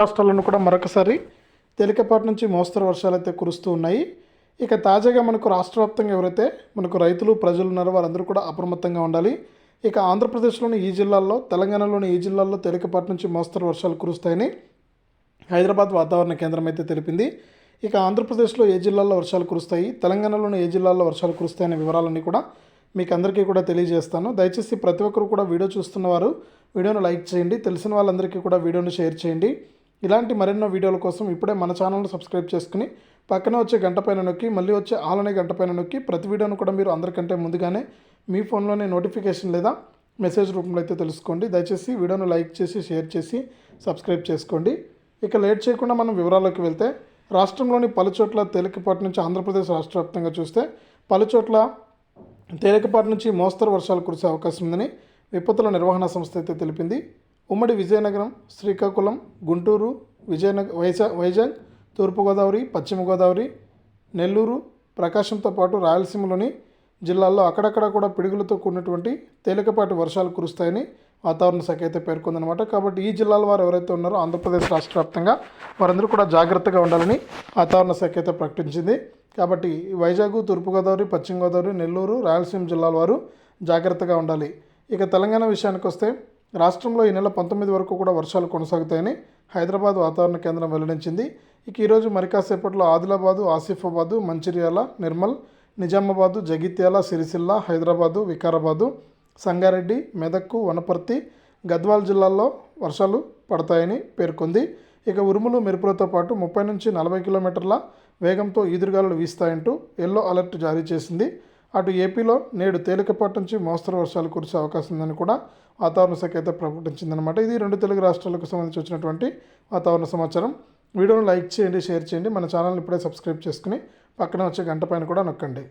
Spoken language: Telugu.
రాష్ట్రాలను కూడా మరొకసారి తేలికపాటి నుంచి మోస్తరు వర్షాలు అయితే కురుస్తూ ఉన్నాయి. ఇక తాజాగా మనకు రాష్ట్ర వ్యాప్తంగా ఎవరైతే మనకు రైతులు ప్రజలు ఉన్నారో వారందరూ కూడా అప్రమత్తంగా ఉండాలి. ఇక ఆంధ్రప్రదేశ్లోని ఈ జిల్లాల్లో తెలంగాణలోని ఈ జిల్లాల్లో తేలికపాటి నుంచి మోస్తరు వర్షాలు కురుస్తాయని హైదరాబాద్ వాతావరణ కేంద్రం అయితే తెలిపింది. ఇక ఆంధ్రప్రదేశ్లో ఏ జిల్లాల్లో వర్షాలు కురుస్తాయి తెలంగాణలోని ఏ జిల్లాల్లో వర్షాలు కురుస్తాయనే వివరాలన్నీ కూడా మీకు అందరికీ కూడా తెలియజేస్తాను. దయచేసి ప్రతి ఒక్కరు కూడా వీడియో చూస్తున్నవారు వీడియోను లైక్ చేయండి తెలిసిన వాళ్ళందరికీ కూడా వీడియోను షేర్ చేయండి. ఇలాంటి మరెన్నో వీడియోల కోసం ఇప్పుడే మన ఛానల్ను సబ్స్క్రైబ్ చేసుకుని పక్కన వచ్చే గంట పైన నొక్కి మళ్ళీ వచ్చే ఆలనే గంట పైన నొక్కి ప్రతి వీడియోను కూడా మీరు అందరికంటే ముందుగానే మీ ఫోన్లోనే నోటిఫికేషన్ లేదా మెసేజ్ రూపంలో అయితే తెలుసుకోండి. దయచేసి వీడియోను లైక్ చేసి షేర్ చేసి సబ్స్క్రైబ్ చేసుకోండి. ఇక లేట్ చేయకుండా మనం వివరాల్లోకి వెళ్తే రాష్ట్రంలోని పలుచోట్ల తేలికపాటి నుంచి ఆంధ్రప్రదేశ్ రాష్ట్ర వ్యాప్తంగా చూస్తే పలుచోట్ల తేలికపాటి నుంచి మోస్తరు వర్షాలు కురిసే అవకాశం ఉందని విపత్తుల నిర్వహణ సంస్థ అయితే తెలిపింది. ఉమ్మడి విజయనగరం శ్రీకాకుళం గుంటూరు విజయనగ వైజా వైజాగ్ తూర్పుగోదావరి పశ్చిమ గోదావరి నెల్లూరు ప్రకాశంతో పాటు రాయలసీమలోని జిల్లాల్లో అక్కడక్కడ కూడా పిడుగులతో కూడినటువంటి తేలికపాటి వర్షాలు కురుస్తాయని వాతావరణ శాఖ అయితే పేర్కొందనమాట కాబట్టి ఈ జిల్లాల వారు ఎవరైతే ఉన్నారో ఆంధ్రప్రదేశ్ రాష్ట్ర వ్యాప్తంగా వారందరూ కూడా జాగ్రత్తగా ఉండాలని వాతావరణ శాఖ అయితే ప్రకటించింది. కాబట్టి వైజాగ్ తూర్పుగోదావరి పశ్చిమ గోదావరి నెల్లూరు రాయలసీమ జిల్లాల వారు జాగ్రత్తగా ఉండాలి. ఇక తెలంగాణ విషయానికి వస్తే రాష్ట్రంలో ఈ నెల పంతొమ్మిది వరకు కూడా వర్షాలు కొనసాగుతాయని హైదరాబాద్ వాతావరణ కేంద్రం వెల్లడించింది. ఇక ఈరోజు మరి కాసేపట్లో ఆదిలాబాదు ఆసిఫాబాదు మంచిర్యాల నిర్మల్ నిజామాబాదు జగిత్యాల సిరిసిల్ల హైదరాబాదు వికారాబాదు సంగారెడ్డి మెదక్కు వనపర్తి గద్వాల్ జిల్లాల్లో వర్షాలు పడతాయని పేర్కొంది. ఇక ఉరుములు మెరుపులతో పాటు ముప్పై నుంచి నలభై కిలోమీటర్ల వేగంతో ఈదురుగాలు వీస్తాయంటూ ఎల్లో అలర్ట్ జారీ చేసింది. అటు ఏపీలో నేడు తేలికపాటి నుంచి మోస్తరు వర్షాలు కురిసే అవకాశం ఉందని కూడా వాతావరణ శాఖ అయితే ప్రకటించిందనమాట ఇది రెండు తెలుగు రాష్ట్రాలకు సంబంధించి వచ్చినటువంటి వాతావరణ సమాచారం. వీడియోను లైక్ చేయండి షేర్ చేయండి. మన ఛానల్ని ఇప్పుడే సబ్స్క్రైబ్ చేసుకుని పక్కన వచ్చే గంట పైన కూడా నొక్కండి.